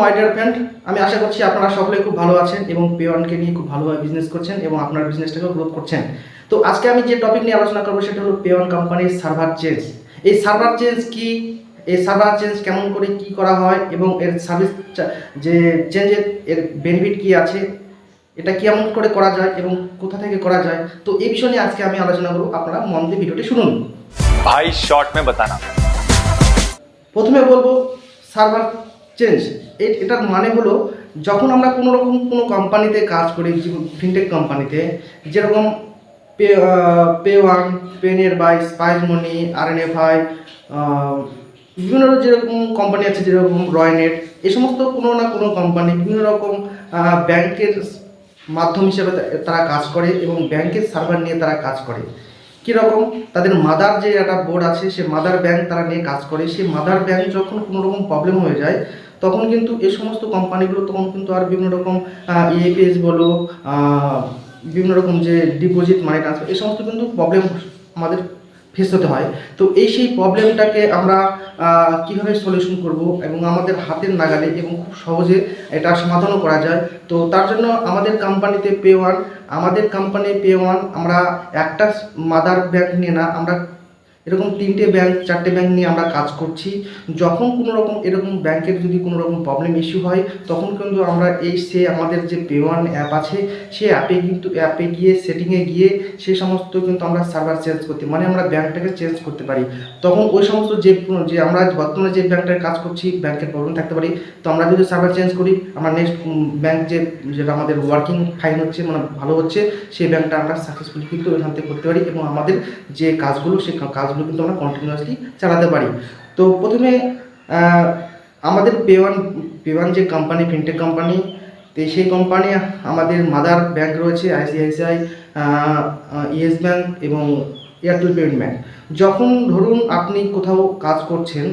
My dear friend আমি আশা করছি আপনারা সকলে খুব ভালো আছেন এবং পেওয়ানকে নিয়ে খুব ভালোভাবে বিজনেস করছেন এবং আপনার বিজনেসটাকেও গ্রোথ করছেন। তো আজকে আমি যে টপিক নিয়ে আলোচনা করব সেটা হলো পেওয়ান কোম্পানির সার্ভার চেঞ্জ এই সার্ভার চেঞ্জ কি? এই সার্ভার চেঞ্জ কেমন করে কি করা হয়? এবং এর সার্ভিস যে চেঞ্জের এর বেনিফিট কি আছে? এটা কেমন করে করা যায় এবং কোথা থেকে করা যায়? তো এই বিষয় নিয়ে আজকে আমি আলোচনা করব আপনারা মন দিয়ে ভিডিওটি শুনুন। ভাই শর্ট মে বাতানা। প্রথমে বলব সার্ভার চেঞ্জ এটার মানে হলো, যখন আমরা কোনো রকম কোনো কোম্পানিতে কাজ করি ফিনটেক কোম্পানিতে যেরকম pay Pay One Paynearby Spice Money R N F I বিভিন্ন যেরকম কোম্পানি আছে, যেরকম রয়নেট এই সমস্ত কোনো না কোনো কোম্পানি বিভিন্ন রকম ব্যাংকের মাধ্যম হিসেবে তারা কাজ করে এবং ব্যাংকের সার্ভার নিয়ে তারা কাজ করে। কীরকম তাদের মাদার যে একটা বোর্ড আছে, সে মাদার ব্যাংক তারা নিয়ে কাজ করে। সেই মাদার ব্যাংক যখন কোনো রকম প্রবলেম হয়ে যায় তখন কিন্তু এই সমস্ত কোম্পানিগুলো তখন কিন্তু আর বিভিন্ন রকম ইএপিএস বলো বিভিন্ন রকম যে ডিপোজিট মানি ট্রান্সফার এই সমস্ত কিন্তু প্রবলেম আমাদের ফেস হতে হয়। তো এই সেই প্রবলেমটাকে আমরা কীভাবে সলিউশন করব এবং আমাদের হাতের নাগালে এবং খুব সহজে এটা সমাধানও করা যায়। তো তার জন্য আমাদের কোম্পানিতে পে ওয়ান আমাদের কোম্পানি পে ওয়ান আমরা একটা মাদার ব্যাংক নিয়ে না, আমরা এরকম তিনটে ব্যাংক চারটে ব্যাংক নিয়ে আমরা কাজ করছি। যখন কোনো রকম, এরকম ব্যাংকের যদি কোনো রকম প্রবলেম ইস্যু হয়, তখন কিন্তু আমরা এই সে আমাদের যে পে ওয়ান অ্যাপ আছে সে অ্যাপে কিন্তু অ্যাপে গিয়ে সেটিংয়ে গিয়ে সে সমস্ত কিন্তু আমরা সার্ভার চেঞ্জ করতে মানে আমরা ব্যাংকটাকে চেঞ্জ করতে পারি। তখন ওই সমস্ত যে যে আমরা বর্তমানে যে ব্যাংকটায় কাজ করছি ব্যাংকের প্রবলেম থাকতে পারি। তো আমরা যদি সার্ভার চেঞ্জ করি, আমরা নেক্সট ব্যাংক যে, যেটা আমাদের ওয়ার্কিং ফাইন হচ্ছে মানে ভালো হচ্ছে, সেই ব্যাংকটা আমরা সাকসেসফুলি কিন্তু এখান থেকে করতে পারি এবং আমাদের যে কাজগুলো সেই কাজগুলো কিন্তু আমরা কন্টিনিউয়াসলি চালাতে পারি। তো প্রথমে আমাদের পেওয়ান পেওয়ান যে কোম্পানি ফিনটেক কোম্পানি তো সেই কোম্পানি আমাদের মাদার ব্যাংক রয়েছে আইসিআইসিআই ইয়েস ব্যাংক এবং এয়ারটেল পেমেন্ট ব্যাংক যখন ধরুন আপনি কোথাও কাজ করছেন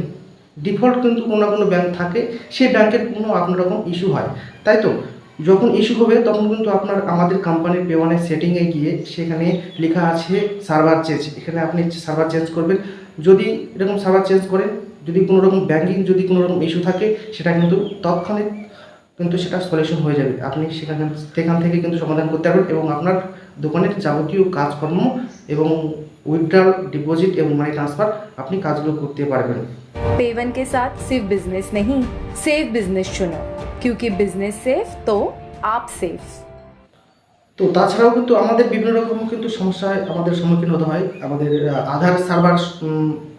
ডিফল্ট কিন্তু কোনো না কোনো ব্যাংক থাকে, সেই ব্যাংকের কোনো আপনার রকম ইস্যু হয়। তাই তো? যখন ইস্যু হবে, তখন কিন্তু আপনার আমাদের কোম্পানির পেওয়ানের সেটিংয়ে গিয়ে সেখানে লেখা আছে সার্ভার চেঞ্জ এখানে আপনি সার্ভার চেঞ্জ করবেন। যদি এরকম সার্ভার চেঞ্জ করেন, যদি কোনো রকম ব্যাঙ্কিং যদি কোনো রকম ইস্যু থাকে, সেটা কিন্তু তৎক্ষণে কিন্তু সেটা সলিউশন হয়ে যাবে। আপনি সেখানে সেখান থেকে কিন্তু সমাধান করতে পারবেন এবং আপনার দোকানের যাবতীয় কাজকর্ম এবং উইথড্রল ডিপোজিট এবং মানি ট্রান্সফার আপনি কাজগুলো করতে পারবেন। পেওয়ান কে সাথ সেভ বিজনেস নেই। সেফ বিজনেস শুনো क्योंकि बिजनेस सेफ तो आप सेफ তো তাছাড়াও কিন্তু আমাদের বিভিন্ন রকম কিন্তু সমস্যায় আমাদের সম্মুখীন হতে হয় আমাদের আহ, আধার সার্ভার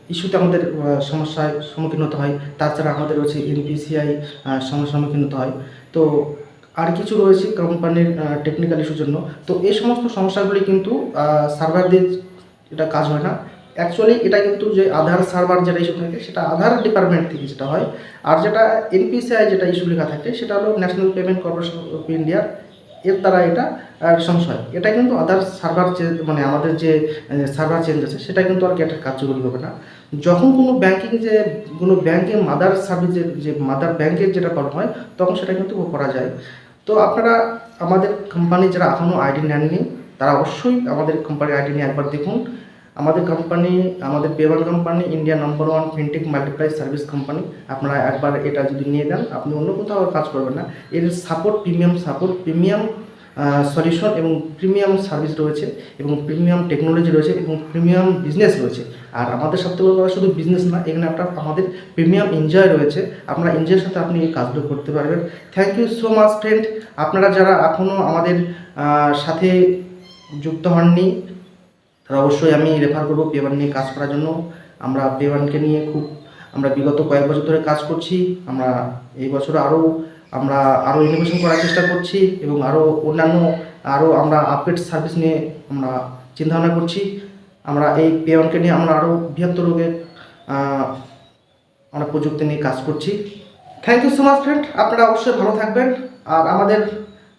ইস্যুতে আমাদের আহ, সমস্যায় সম্মুখীন হতে হয় তাছাড়া আমাদের রয়েছে এনপিসিআই সমস্যার সম্মুখীন হতে হয় তো আর কিছু রয়েছে কোম্পানির টেকনিক্যাল ইস্যুর জন্য তো এই সমস্ত সমস্যাগুলি কিন্তু সার্ভার দিয়ে এটা কাজ হয় না অ্যাকচুয়ালি এটা কিন্তু যে আধার সার্ভার যেটা ইস্যু থাকে, সেটা আধার ডিপার্টমেন্ট থেকে যেটা হয়। আর যেটা এনপিসিআই যেটা ইস্যু লেখা থাকে, সেটা হলো ন্যাশনাল পেমেন্ট কর্পোরেশন অফ ইন্ডিয়ার এর দ্বারা এটা সংশয়। এটা কিন্তু আদার সার্ভার চেঞ্জ মানে আমাদের যে সার্ভার চেঞ্জ আছে, সেটা কিন্তু আর কি একটা কার্যকরী হবে না। যখন কোনো ব্যাংকিং যে, কোনো ব্যাংকের মাদার সার্ভিসের যে মাদার ব্যাংকের যেটা প্রবলেম হয়, তখন সেটা কিন্তু করা যায়। তো আপনারা আমাদের কোম্পানি যারা এখনও আইডি নেননি, তারা অবশ্যই আমাদের কোম্পানির আইডি নিয়ে একবার দেখুন। আমাদের কোম্পানি আমাদের Pay One company India number one fintech multiply service company আপনারা একবার এটা যদি নিয়ে দেন আপনি অন্য কোথাও কাজ করবেন না। এর support premium support premium solution এবং প্রিমিয়াম সার্ভিস রয়েছে এবং প্রিমিয়াম টেকনোলজি রয়েছে এবং প্রিমিয়াম বিজনেস রয়েছে। আর আমাদের সবথেকে বড় শুধু বিজনেস না, এখানে একটা আমাদের প্রিমিয়াম এনজয় রয়েছে। আপনারা এনজয়ের সাথে আপনি এই কাজগুলো করতে পারবেন। Thank you so much friend আপনারা যারা এখনও আমাদের সাথে যুক্ত হননি তারা অবশ্যই আমি রেফার করব পেওয়ান নিয়ে কাজ করার জন্য। আমরা পেওয়ানকে নিয়ে খুব, আমরা বিগত কয়েক বছর ধরে কাজ করছি। আমরা এই বছর আরও আমরা আরও ইনোভেশন করার চেষ্টা করছি এবং আরও অন্যান্য আরও আমরা আপডেট সার্ভিস নিয়ে আমরা চিন্তাভাবনা করছি। আমরা এই পেওয়ানকে নিয়ে আমরা আরও বৃহত্তর রোগে আমরা প্রযুক্তি নিয়ে কাজ করছি। Thank you so much friend আপনারা অবশ্যই ভালো থাকবেন। আর আমাদের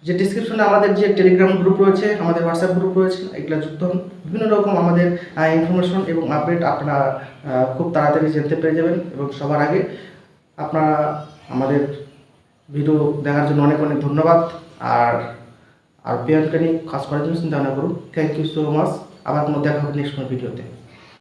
যে ডিসক্রিপশনে আমাদের যে টেলিগ্রাম গ্রুপ রয়েছে, আমাদের হোয়াটসঅ্যাপ গ্রুপ রয়েছে, এগুলো যুক্ত হন। বিভিন্ন রকম আমাদের ইনফরমেশন এবং আপডেট আপনারা খুব তাড়াতাড়ি জানতে পেরে যাবেন এবং সবার আগে আপনারা আমাদের ভিডিও দেখার জন্য অনেক অনেক ধন্যবাদ। আর আর পেয়ারকে নিয়ে কাজ করার জন্য চিন্তা ভাবনা করুন। থ্যাংক ইউ সো মাচ আবার কোনো দেখা হবে নেক্সট কোনো ভিডিওতে